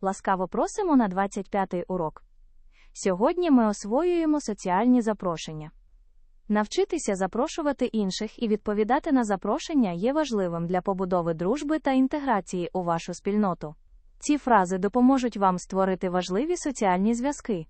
Ласкаво просимо на 25-й урок. Сьогодні ми освоюємо соціальні запрошення. Навчитися запрошувати інших і відповідати на запрошення є важливим для побудови дружби та інтеграції у вашу спільноту. Ці фрази допоможуть вам створити важливі соціальні зв'язки.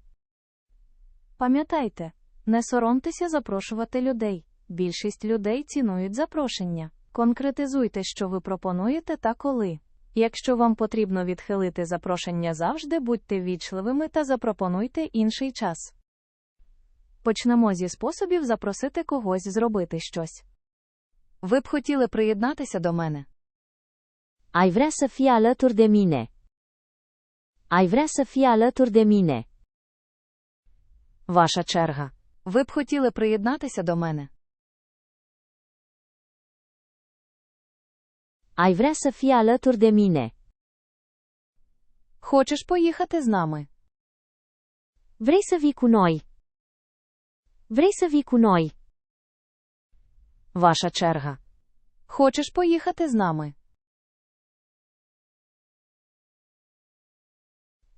Пам'ятайте, не соромтеся запрошувати людей. Більшість людей цінують запрошення. Конкретизуйте, що ви пропонуєте та коли. Якщо вам потрібно відхилити запрошення завжди, будьте вічливими та запропонуйте інший час. Почнемо зі способів запросити когось зробити щось. Ви б хотіли приєднатися до мене. Ai vrea să fii alături de mine. Ai vrea să fii alături de mine. Ваша черга. Ви б хотіли приєднатися до мене. Ai vrea să fii alături de mine. Хочеш поїхати з нами? Vrei să vii cu noi? Vrei să vii cu noi? Ваша черга. Хочеш поїхати з нами?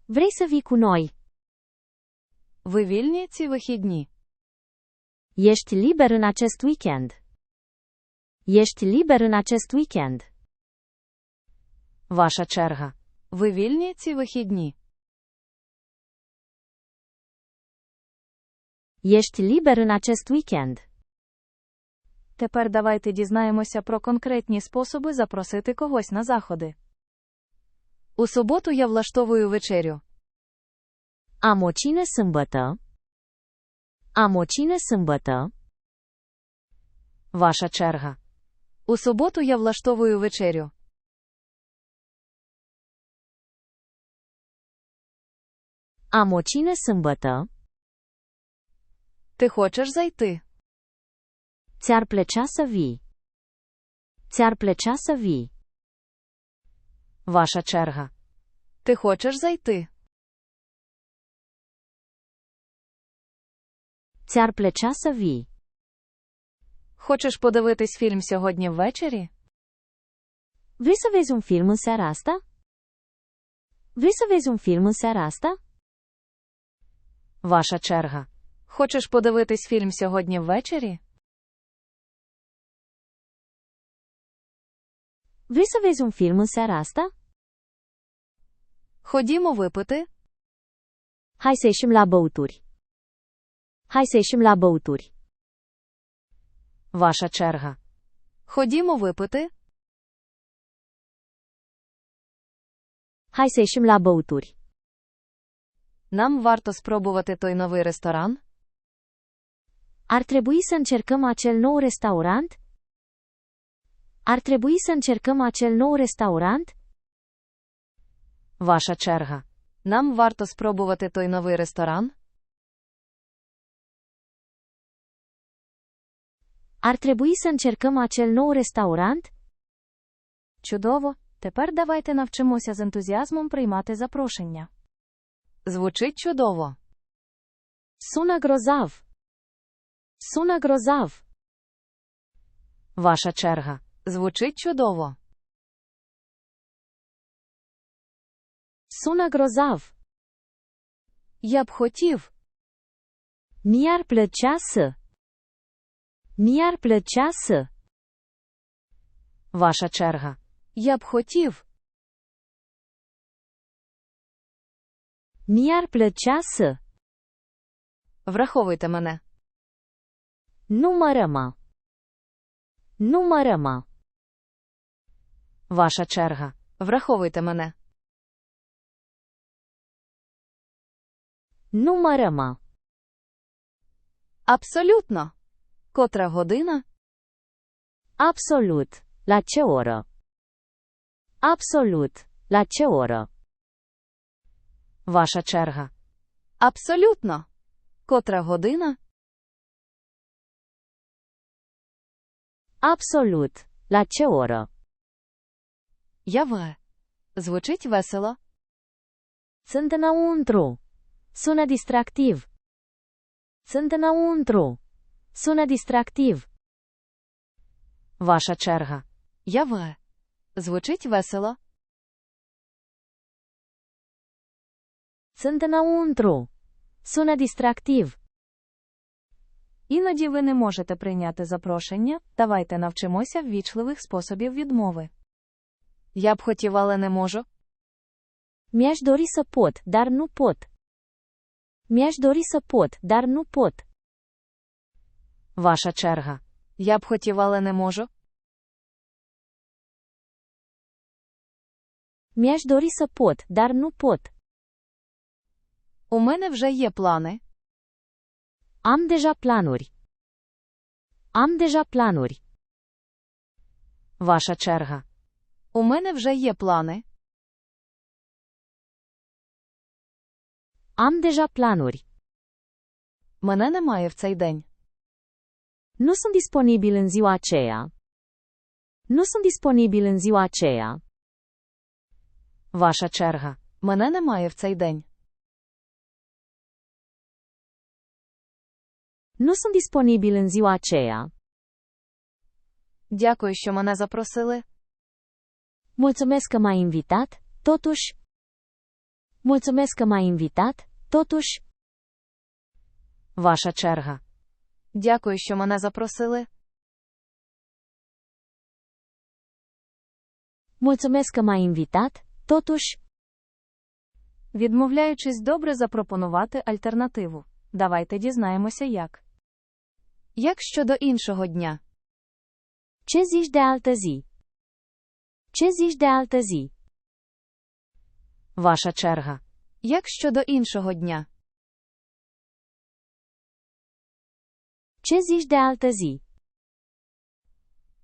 Vrei să vii cu noi? Ви вільні ці вихідні? Ești liber în acest weekend? Ești liber în acest weekend? Ваша черга. Ви вільні ці вихідні? Ești liber în acest weekend? Тепер давайте дізнаємося про конкретні способи запросити когось на заходи. У суботу я влаштовую вечерю. Am o cină sâmbătă. Am o cină sâmbătă. Ваша черга. У суботу я влаштовую вечерю. Am o cină sâmbătă. Ти хочеш зайти? Ți-ar plăcea să vii. Ți-ar plăcea să vii. Ваша черга. Ти хочеш зайти? Ți-ar plăcea să vii. Хочеш подивитись фільм сьогодні ввечері? Vrei să vezi un film în seara asta? Vrei să vezi un film în seara asta? Ваша черга. Хочеш подивитись фільм сьогодні ввечері? Vezi un film în seara asta? Ходімо випити. Hai să ieșim la băuturi. Hai să ieșim la băuturi. Ваша черга. Ходімо випити. Hai să ieșim la băuturi. Нам варто спробувати той новий ресторан. Ar trebui să încercăm acel nou restaurant? Ar trebui să încercăm acel nou restaurant? Ваша черга. Нам варто спробувати той новий ресторан. Ar trebui să încercăm acel nou restaurant? Чудово. Тепер давайте навчимося з ентузіазмом приймати запрошення. Звучить чудово. Sună grozav. Sună grozav. Ваша черга. Звучить чудово. Sună grozav. Я б хотів. Să. Mi-ar plăcea să. Ваша черга. Я б хотів. Mi-ar plăcea să. Враховуйте мене. Numără-mă. Numără-mă. Ваша черга. Враховуйте мене. Numără-mă. Абсолютно. Котра година? Absolut. La ce oră? Absolut. La ce oră? Ваша черга. Абсолютно. Котра година? Absolut. La ce oră? Я в. Звучить весело. Sunt înăuntru. Sună distractiv. Sunt înăuntru. Sună distractiv. Ваша черга. Я в. Звучить весело. Sunt înăuntru. Sună distractiv. Іноді ви не можете прийняти запрошення, давайте навчимося ввічливих способів відмови. Я б хотів, але не можу. Mi-aș dori să pot, dar nu pot. Mi-aș dori să pot, dar nu pot. Ваша черга. Я б хотів, але не можу. Mi-aș dori să pot, dar nu pot. У мене вже є плани. Am deja planuri. Am deja planuri. Ваша черга. У мене вже є плани. Am deja planuri. Мене немає в цей день. Nu sunt disponibil în ziua aceea. Nu sunt disponibil în ziua aceea. Ваша черга. Мене немає в цей день. Nu sunt disponibil în ziua aceea. Дякую, що мене запросили. Mulțumesc că m-ai invitat, totuși. Mulțumesc că m-ai invitat, totuși. Ваша черга. Дякую, що мене запросили. Mulțumesc că m-ai invitat, totuși. Відмовляючись добре запропонувати альтернативу. Давайте дізнаємося як. Як щодо іншого дня? Ce zici de altă zi? Ce zici de altă zi? Ваша черга. Як щодо іншого дня? Ce zici de altă zi?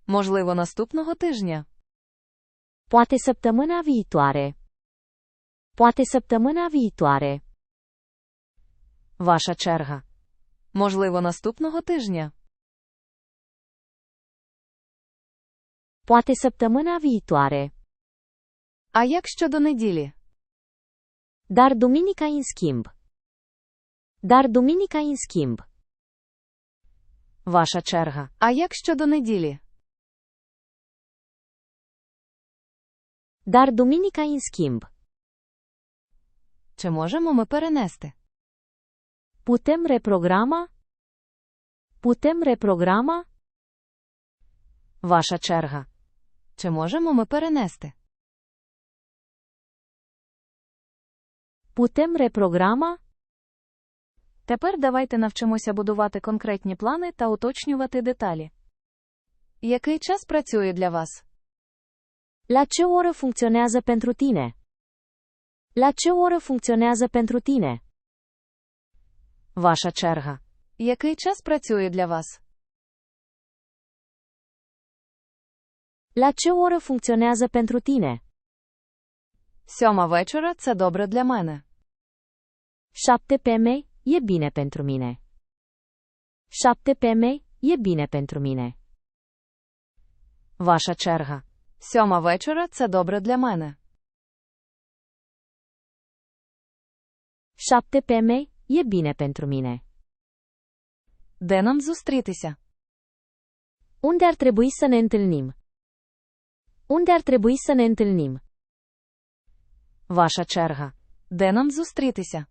Можливо, наступного тижня. Poate săptămâna viitoare. Poate săptămâna viitoare. Ваша черга. Можливо, наступного тижня. Poate săptămâna viitoare. А як щодо неділі? Dar duminica în schimb. Dar duminica în schimb. Ваша черга. А як щодо неділі? Dar duminica în schimb. Чи можемо ми перенести? Putem reprograma? Putem reprograma? Ваша черга. Чи можемо ми перенести? Putem reprograma? Тепер давайте навчимося будувати конкретні плани та уточнювати деталі. Який час працює для вас? La ce oră funcționează pentru tine? La ce oră funcționează pentru tine? Ваша черга. Який час працює для вас? La ce oră funcționează pentru tine? Сьома вечора це добре для мене. 7 PM e bine pentru mine. 7 PM e bine pentru mine. Ваша черга. Сьома вечора це добре для мене. 7 PM e bine pentru mine. Де нам зустрітися? Unde ar trebui să ne întâlnim? Unde ar trebui să ne întâlnim? Ваша черга. Де нам зустрітися?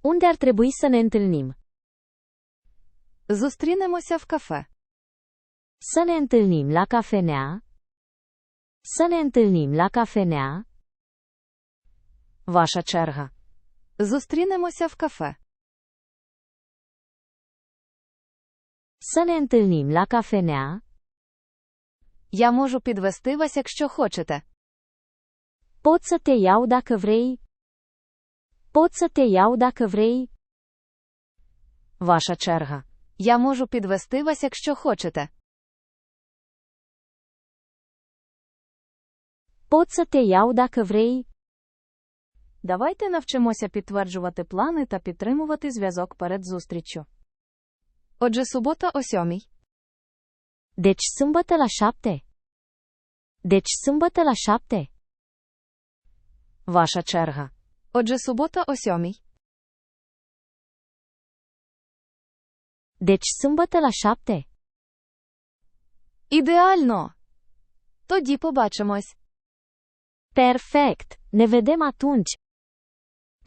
Unde ar trebui să ne întâlnim? Зустрінемося в кафе. Să ne întâlnim la cafenea? Să ne întâlnim la cafenea? Ваша черга. Зустрінемося в кафе. Să ne întâlnim la cafenea? Я можу підвести вас, якщо хочете. Pot să te iau dacă vrei? Pot să te iau dacă vrei? Ваша черга. Я можу підвести вас, якщо хочете. Pot să te iau dacă vrei? Давайте навчимося підтверджувати плани та підтримувати зв'язок перед зустріччю. Отже, субота о сьомій. Deci sâmbătă la șapte. Deci sâmbătă la șapte. Ваша черга. Отже, субота о сьомій. Deci sâmbătă la șapte. Ідеально! Тоді побачимось. Perfect, ne vedem atunci.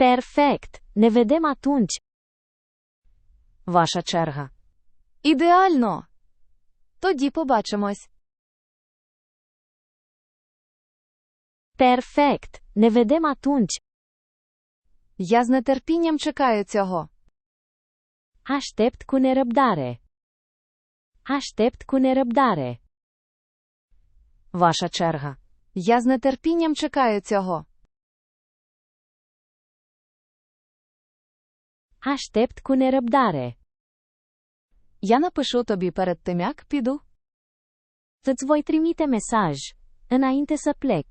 Perfect, ne vedem atunci. Ваша черга. Ідеально. Тоді побачимось. Perfect, ne vedem atunci. Я з нетерпінням чекаю цього. Aștept cu nerăbdare. Aștept cu nerăbdare. Ваша черга. Я з нетерпінням чекаю цього. Aștept cu nerăbdare. Я напишу тобі перед тим, як піду. Îți voi trimite mesaj, înainte să plec.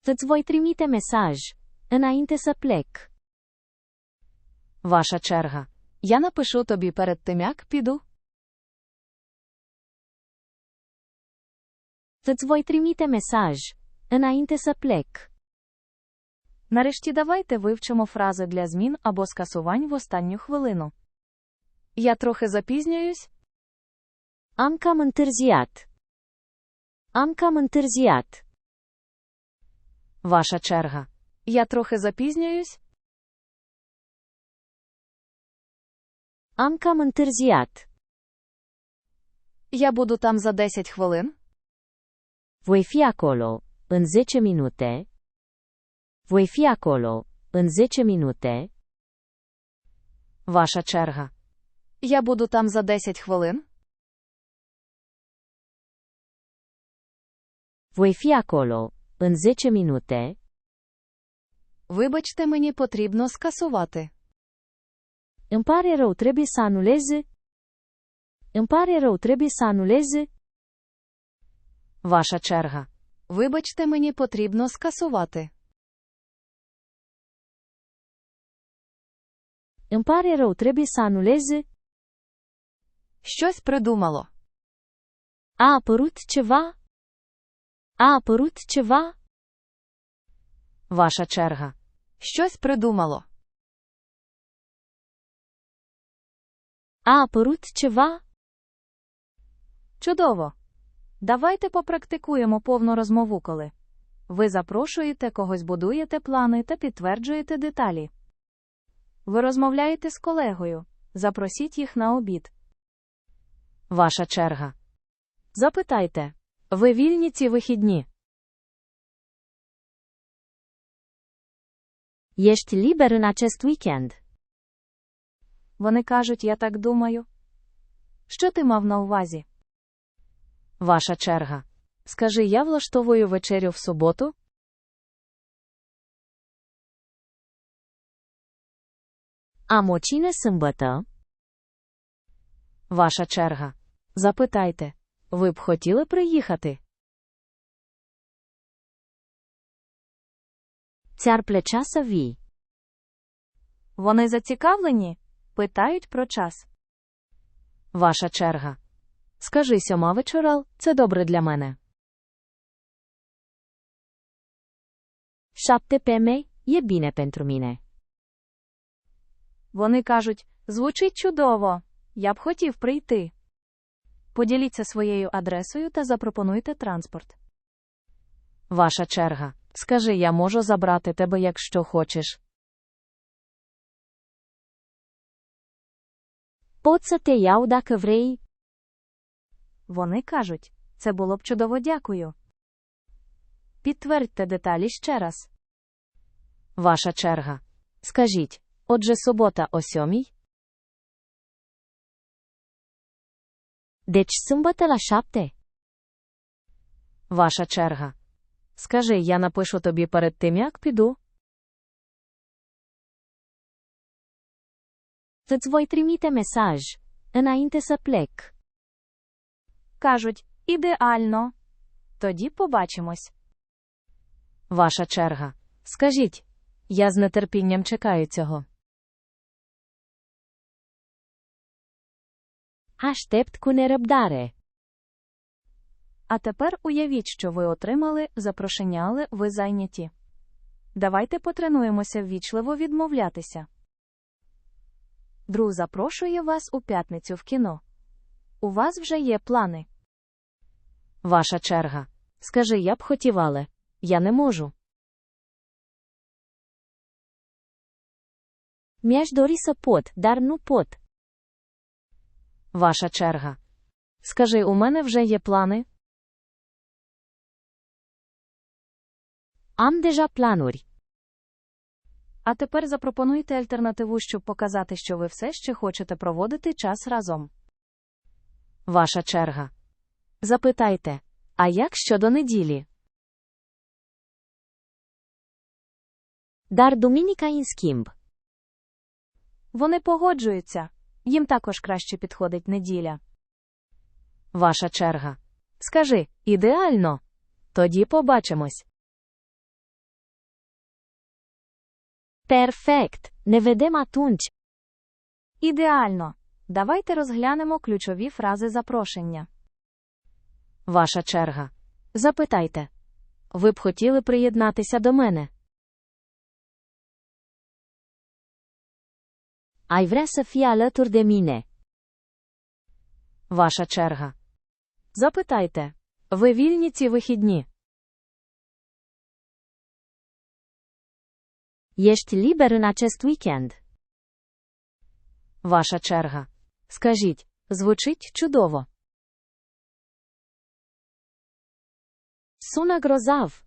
Îți voi trimite mesaj, înainte să plec. Ваша черга. Я напишу тобі перед тим, як піду. Îți voi trimite mesaj, înainte să plec. Нарешті давайте вивчимо фрази для змін або скасувань в останню хвилину. Я трохи запізнююсь. Am cam întârziat. Am. Ваша черга. Я трохи запізнююсь. Am cam. Я буду там за 10 хвилин. Voi fi acolo, în 10 minute. Voi fi acolo, în 10 minute. Ваша черга. Я буду там за 10 хвилин. Voi fi acolo, în 10 minute. Вибачте, мені потрібно скасувати. Îmi pare rău, trebuie să anulez. Îmi pare rău, trebuie să anulez. Ваша черга. Вибачте, мені потрібно скасувати. Îmi pare rău, trebuie să anulez. Щось придумало. A apărut ceva? A apărut ceva? Ваша черга. Щось придумало. A apărut ceva? Чудово. Давайте попрактикуємо повну розмову, коли ви запрошуєте когось, будуєте плани та підтверджуєте деталі. Ви розмовляєте з колегою. Запросіть їх на обід. Ваша черга. Запитайте. Ви вільні ці вихідні? Ești liber în acest weekend? Вони кажуть, я так думаю. Що ти мав на увазі? Ваша черга. Скажи, я влаштовую вечерю в суботу? Am o cină sâmbătă? Ваша черга. Запитайте. Ви б хотіли приїхати? Ți-ar plăcea să vii? Вони зацікавлені? Питають про час. Ваша черга. Скажи сьома вечорал, це добре для мене. 7 PM e bine pentru mine. Вони кажуть, звучить чудово. Я б хотів прийти. Поділіться своєю адресою та запропонуйте транспорт. Ваша черга. Скажи, я можу забрати тебе, якщо хочеш. Te iau dacă? Вони кажуть, це було б чудово, дякую. Підтвердьте деталі ще раз. Ваша черга. Скажіть, отже, субота о сьомій? Deci sâmbătă la 7? Ваша черга. Скажи, я напишу тобі перед тим, як піду. Îți voi trimite mesaj, înainte să. Кажуть, ідеально. Тоді побачимось. Ваша черга. Скажіть, я з нетерпінням чекаю цього. Aștept cu nerăbdare. А тепер уявіть, що ви отримали запрошення, але ви зайняті. Давайте потренуємося ввічливо відмовлятися. Друг запрошує вас у п'ятницю в кіно. У вас вже є плани. Ваша черга. Скажи, я б хотів, але. Я не можу. Mi-aș dori să pot, dar nu pot. Ваша черга. Скажи, у мене вже є плани? Am deja planuri. А тепер запропонуйте альтернативу, щоб показати, що ви все ще хочете проводити час разом. Ваша черга. Запитайте. А як щодо неділі? Dar duminica în schimb. Вони погоджуються. Їм також краще підходить неділя. Ваша черга. Скажи, ідеально. Тоді побачимось. Perfect. Ne vedem atunci. Ідеально. Давайте розглянемо ключові фрази запрошення. Ваша черга. Запитайте. Ви б хотіли приєднатися до мене? Ai vrea să fii alături de mine. Ваша черга. Запитайте. Ви вільні ці вихідні? Ești liber în acest weekend. Ваша черга. Скажіть. Звучить чудово. Sună grozav.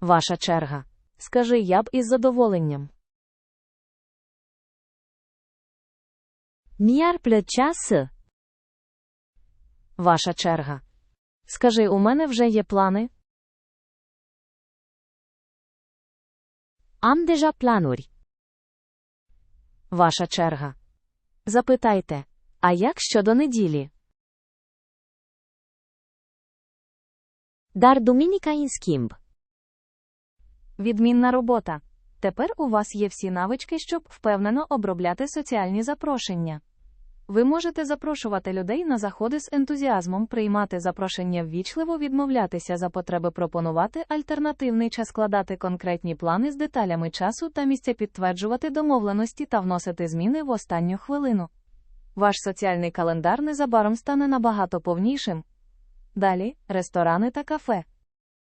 Ваша черга. Скажи, я б із задоволенням. Mi-ar plăcea să. Ваша черга. Скажи, у мене вже є плани? Am deja planuri. Ваша черга. Запитайте. А як щодо неділі? Dar duminica în schimb. Відмінна робота. Тепер у вас є всі навички, щоб впевнено обробляти соціальні запрошення. Ви можете запрошувати людей на заходи з ентузіазмом, приймати запрошення ввічливо, відмовлятися за потреби пропонувати альтернативний час складати конкретні плани з деталями часу та місця підтверджувати домовленості та вносити зміни в останню хвилину. Ваш соціальний календар незабаром стане набагато повнішим. Далі ресторани та кафе.